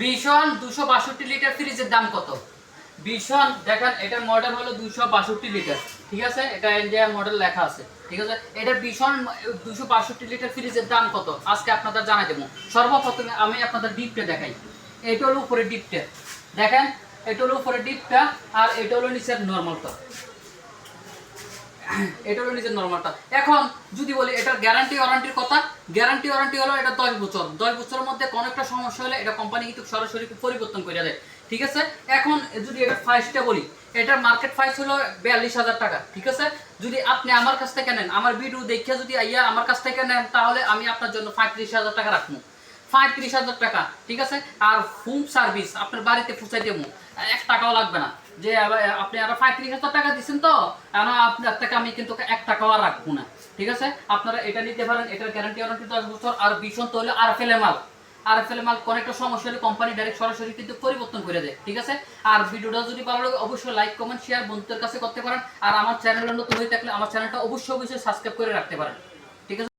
ভীষণ দুশো বাষট্টি লিটার ফ্রিজের দাম কত? ভীষণ দেখেন, এটার মডেল হলো দুশো বাষট্টি লিটার ঠিক আছে? এটা ইন্ডিয়া মডেল লেখা আছে, ঠিক আছে? এটা ভীষণ দুশো বাষট্টি লিটার ফ্রিজের দাম কত? আজকে আপনাদের জানাই দেবো। সর্বপ্রথমে আমি আপনাদের ডিপটা দেখাই। এটা হলো উপরে ডিপটা দেখেন, এটা হলো উপরে ডিপটা আর এটা হলো নিচের নর্মালটা এটা হলো নিজের নর্মালটা এখন যদি বলি, এটার গ্যারান্টি ওয়ারান্টির কথা গ্যারান্টি ওয়ারান্টি হলো এটা দশ বছর। দশ বছরের মধ্যে কোনো একটা সমস্যা হলে এটা কোম্পানি কিন্তু সরাসরি পরিবর্তন করে দেয়। ঠিক আছে? এখন যদি এটা প্রাইসটা বলি, এটার মার্কেট প্রাইস হলো বিয়াল্লিশ হাজার টাকা। ঠিক আছে? যদি আপনি আমার কাছ থেকে নেন, আমার ভিডিও দেখে যদি আইয়া আমার কাছ থেকে নেন, তাহলে আমি আপনার জন্য পঁয়ত্রিশ হাজার টাকা রাখব। পঁয়ত্রিশ হাজার টাকা, ঠিক আছে? আর হোম সার্ভিস আপনার বাড়িতে পৌঁছাই দেবো। এক টাকাও লাগবে না। যে আপনি আরও পঁয়ত্রিশ হাজার টাকা দিচ্ছেন তো আপনার থেকে আমি কিন্তু এক টাকাও রাখব না। ঠিক আছে? আপনারা এটা নিতে পারেন, এটার গ্যারান্টি ওয়ারান্টি দশ বছর, আর ভীষণ তো হলে আর ফেলে মাল। আর ফেলে মাল কোনো একটা সমস্যা হলে কোম্পানি ডাইরেক্ট সরাসরি কিন্তু পরিবর্তন করে দেয়, ঠিক আছে? আর ভিডিওটা যদি ভালো লাগে, অবশ্যই লাইক কমেন্ট শেয়ার বন্ধুদের কাছে করতে পারেন। আর আমার চ্যানেলে নতুন হয়ে থাকলে আমার চ্যানেলটা অবশ্যই অবশ্যই সাবস্ক্রাইব করে রাখতে পারেন। ঠিক আছে?